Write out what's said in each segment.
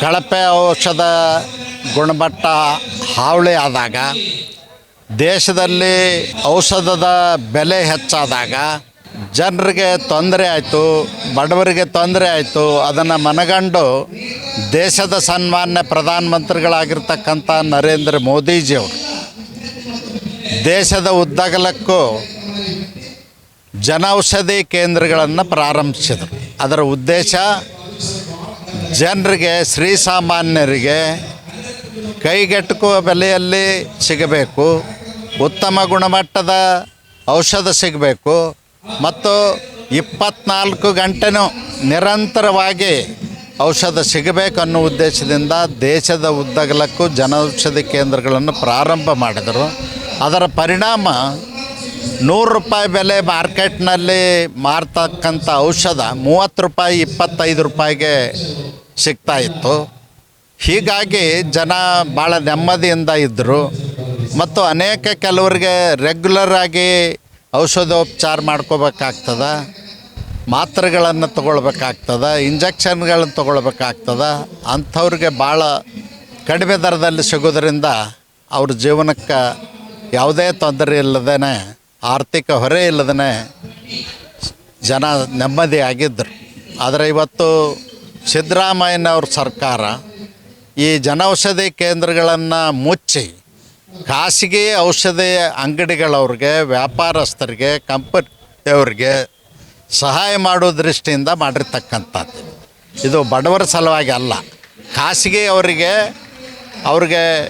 ಕಳಪೆ ಔಷಧ ಗುಣಮಟ್ಟ ಹಾವಳಿ ಆದಾಗ, ದೇಶದಲ್ಲಿ ಔಷಧದ ಬೆಲೆ ಹೆಚ್ಚಾದಾಗ ಜನರಿಗೆ ತೊಂದರೆ ಆಯಿತು, ಬಡವರಿಗೆ ತೊಂದರೆ ಆಯಿತು. ಅದನ್ನು ಮನಗಂಡು ದೇಶದ ಸನ್ಮಾನ್ಯ ಪ್ರಧಾನಮಂತ್ರಿಗಳಾಗಿರ್ತಕ್ಕಂಥ ನರೇಂದ್ರ ಮೋದಿಜಿಯವರು ದೇಶದ ಉದ್ದಗಲಕ್ಕೂ ಜನೌಷಧಿ ಕೇಂದ್ರಗಳನ್ನು ಪ್ರಾರಂಭಿಸಿದರು. ಅದರ ಉದ್ದೇಶ ಜನರಿಗೆ ಶ್ರೀಸಾಮಾನ್ಯರಿಗೆ ಕೈಗೆಟುಕುವ ಬೆಲೆಯಲ್ಲಿ ಸಿಗಬೇಕು. ಉತ್ತಮ ಗುಣಮಟ್ಟದ ಔಷಧ ಸಿಗಬೇಕು. ಮತ್ತು ಇಪ್ಪತ್ನಾಲ್ಕು ಗಂಟೆನೂ ನಿರಂತರವಾಗಿ ಔಷಧ ಸಿಗಬೇಕು ಅನ್ನೋ ಉದ್ದೇಶದಿಂದ ದೇಶದ ಉದ್ದಗಲಕ್ಕೂ ಜನೌಷಧಿ ಕೇಂದ್ರಗಳನ್ನು ಪ್ರಾರಂಭ ಮಾಡಿದರು. ಅದರ ಪರಿಣಾಮ ನೂರು ರೂಪಾಯಿ ಬೆಲೆ ಮಾರ್ಕೆಟ್ನಲ್ಲಿ ಮಾರ್ತಕ್ಕಂಥ ಔಷಧ, ಮೂವತ್ತು ರೂಪಾಯಿ, ಇಪ್ಪತ್ತೈದು ರೂಪಾಯಿಗೆ ಸಿಗ್ತಾ ಇತ್ತು. ಹೀಗಾಗಿ ಜನ ಭಾಳ ನೆಮ್ಮದಿಯಿಂದ ಇದ್ದರು ಮತ್ತು ಅನೇಕ ಕೆಲವರಿಗೆ ರೆಗ್ಯುಲರ್ ಆಗಿ ಔಷಧೋಪಚಾರ ಮಾಡ್ಕೋಬೇಕಾಗ್ತದೆ. ಮಾತ್ರೆಗಳನ್ನು ತೊಗೊಳ್ಬೇಕಾಗ್ತದೆ ಇಂಜೆಕ್ಷನ್ಗಳನ್ನು ತೊಗೊಳ್ಬೇಕಾಗ್ತದೆ. ಅಂಥವ್ರಿಗೆ ಭಾಳ ಕಡಿಮೆ ದರದಲ್ಲಿ ಸಿಗೋದ್ರಿಂದ ಅವ್ರ ಜೀವನಕ್ಕೆ ಯಾವುದೇ ತೊಂದರೆ ಇಲ್ಲದೇ ಆರ್ಥಿಕ ಹೊರೆ ಇಲ್ಲದೇ ಜನ ನೆಮ್ಮದಿಯಾಗಿದ್ದರು ಆದರೆ ಇವತ್ತು ಸಿದ್ದರಾಮಯ್ಯನವ್ರ ಸರ್ಕಾರ ಈ ಜನೌಷಧಿ ಕೇಂದ್ರಗಳನ್ನು ಮುಚ್ಚಿ ಖಾಸಗಿ ಔಷಧಿ ಅಂಗಡಿಗಳವ್ರಿಗೆ, ವ್ಯಾಪಾರಸ್ಥರಿಗೆ, ಕಂಪನಿಯವ್ರಿಗೆ ಸಹಾಯ ಮಾಡೋ ದೃಷ್ಟಿಯಿಂದ ಮಾಡಿರ್ತಕ್ಕಂಥದ್ದು. ಇದು ಬಡವರ ಸಲುವಾಗಿ ಅಲ್ಲ. ಖಾಸಗಿ ಅವರಿಗೆ, ಅವ್ರಿಗೆ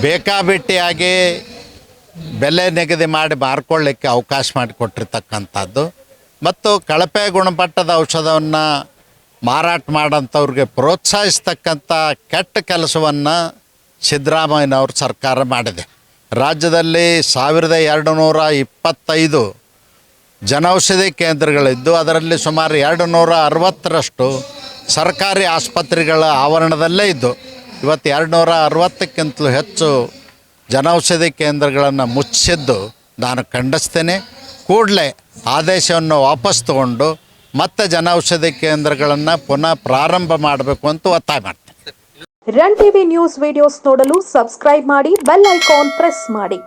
ಬೇಕಾಬಿಟ್ಟಿಯಾಗಿ ಬೆಲೆ ನಿಗದಿ ಮಾಡಿ ಮಾರ್ಕೊಳ್ಳಿಕ್ಕೆ ಅವಕಾಶ ಮಾಡಿಕೊಟ್ಟಿರ್ತಕ್ಕಂಥದ್ದು. ಮತ್ತು ಕಳಪೆ ಗುಣಮಟ್ಟದ ಔಷಧವನ್ನು ಮಾರಾಟ ಮಾಡೋಂಥವ್ರಿಗೆ ಪ್ರೋತ್ಸಾಹಿಸ್ತಕ್ಕಂಥ ಕೆಟ್ಟ ಕೆಲಸವನ್ನು ಸಿದ್ದರಾಮಯ್ಯನವ್ರ ಸರ್ಕಾರ ಮಾಡಿದೆ. ರಾಜ್ಯದಲ್ಲಿ ಸಾವಿರದ ಎರಡು ನೂರ ಇಪ್ಪತ್ತೈದು ಜನೌಷಧಿ ಕೇಂದ್ರಗಳಿದ್ದು, ಅದರಲ್ಲಿ ಸುಮಾರು ಎರಡು ನೂರ ಅರವತ್ತರಷ್ಟು ಸರ್ಕಾರಿ ಆಸ್ಪತ್ರೆಗಳ ಆವರಣದಲ್ಲೇ ಇದ್ದು, ಇವತ್ತು ಎರಡು ನೂರ ಅರವತ್ತಕ್ಕಿಂತಲೂ ಹೆಚ್ಚು ಜನೌಷಧಿ ಕೇಂದ್ರಗಳನ್ನು ಮುಚ್ಚಿದ್ದು ನಾನು ಖಂಡಿಸ್ತೇನೆ. ಕೂಡಲೇ ಆದೇಶವನ್ನು ವಾಪಸ್ ತಗೊಂಡು ಮತ್ತೆ ಜನೌಷಧಿ ಕೇಂದ್ರಗಳನ್ನು ಪುನಃ ಪ್ರಾರಂಭ ಮಾಡಬೇಕು ಅಂತ ಒತ್ತಾಯ ಮಾಡ್ತೇನೆ. ರನ್ ಟಿವಿ ನ್ಯೂಸ್ ವಿಡಿಯೋಸ್ ನೋಡಲು ಸಬ್ಸ್ಕ್ರೈಬ್ ಮಾಡಿ ಬೆಲ್ ಐಕಾನ್ ಪ್ರೆಸ್ ಮಾಡಿ.